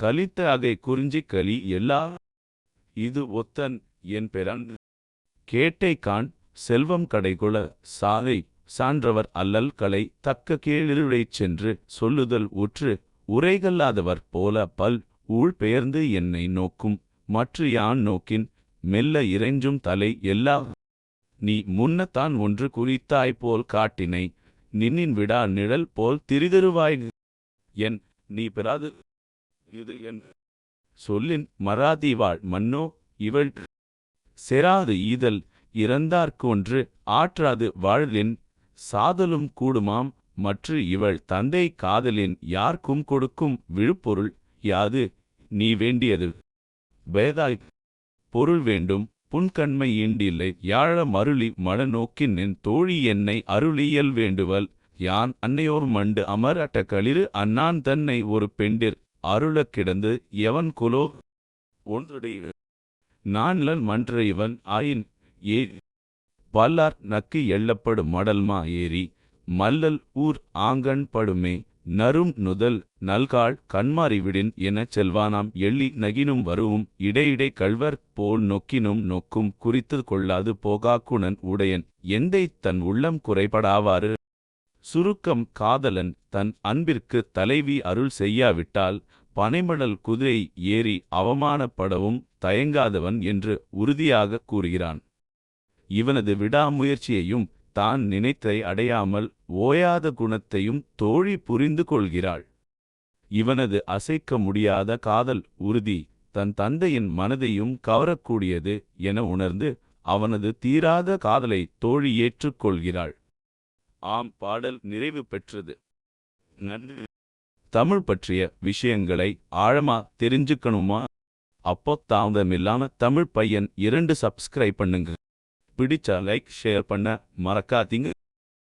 கலித்த அதை குறிஞ்சி களி எல்லா. இது ஒத்தன் என் பெறன். கேட்டை காண் செல்வம் கடைகொள சாலை சான்றவர் அல்லல் கலை தக்க கீழிருளைச் சென்று சொல்லுதல் உற்று உரைகல்லாதவர் போல பல் ஊழ் பெயர்ந்து என்னை நோக்கும் மற்று யான் நோக்கின் மெல்ல இறைஞ்சும் தலை எல்லா. நீ முன்னத்தான் ஒன்று குறித்தாய் போல் காட்டினை நின்னின் விடா நிழல் போல் திரிதருவாய். என் நீ பெறாது இது என் சொல்லின் மராதி வாழ் மன்னோ இவள் செராது ஈதல் இறந்தார்க்கு ஒன்று ஆற்றாது வாழ்லின் சாதலும் கூடுமாம் மற்று இவள் தந்தை காதலின் யார்க்கும் கொடுக்கும் விழுப்பொருள் யாது நீ வேண்டியது. வேதாய் பொருள் வேண்டும் புன்கண்மை ஈண்டில்லை யாழ மருளி மழநோக்கின் நின் தோழி என்னை அருளியல் வேண்டுவல் யான் அன்னையோர் மண்டு அமர் அட்ட களிறு அன்னான் தன்னை ஒரு பெண்டிற் அருளக் கிடந்து எவன் குலோ? ஒன்றுடைய நான்லன் மன்ற இவன் ஆயின் ஏ பல்லார் நக்கு எள்ளப்படும் மடல்மா ஏறி. மல்லல் ஊர் ஆங்கண் படுமே. நரும் நுதல் நல்காள் கண்மாறிவிடின் எனச் செல்வானாம். எள்ளி நகினும் வருவும் இடையிடை கள்வர் போல் நொக்கினும் நொக்கும் குறித்து கொள்ளாது போகாக்குணன் உடையன். எந்தை தன் உள்ளம் குறைபடாவாறு? சுருக்கம் காதலன் தன் அன்பிற்கு தலைவி அருள் செய்யாவிட்டால் பனைமடல் குதிரை ஏறி அவமானப்படவும் தயங்காதவன் என்று உறுதியாக கூறுகிறான். இவனது விடாமுயற்சியையும் தான் நினைத்தை அடையாமல் ஓயாத குணத்தையும் தோழி புரிந்து கொள்கிறாள். இவனது அசைக்க முடியாத காதல் உறுதி தன் தந்தையின் மனதையும் கவரக்கூடியது என உணர்ந்து அவனது தீராத காதலை தோழி ஏற்றுக்கொள்கிறாள். ஆம் பாடல் நிறைவு பெற்றது. நன்றி. தமிழ் பற்றிய விஷயங்களை ஆழமா தெரிஞ்சுக்கணுமா? அப்போ தாமதமில்லாம தமிழ் பையன் இரண்டு சப்ஸ்கிரைப் பண்ணுங்க. பிடிச்சா லைக் ஷேர் பண்ண மறக்காதீங்க.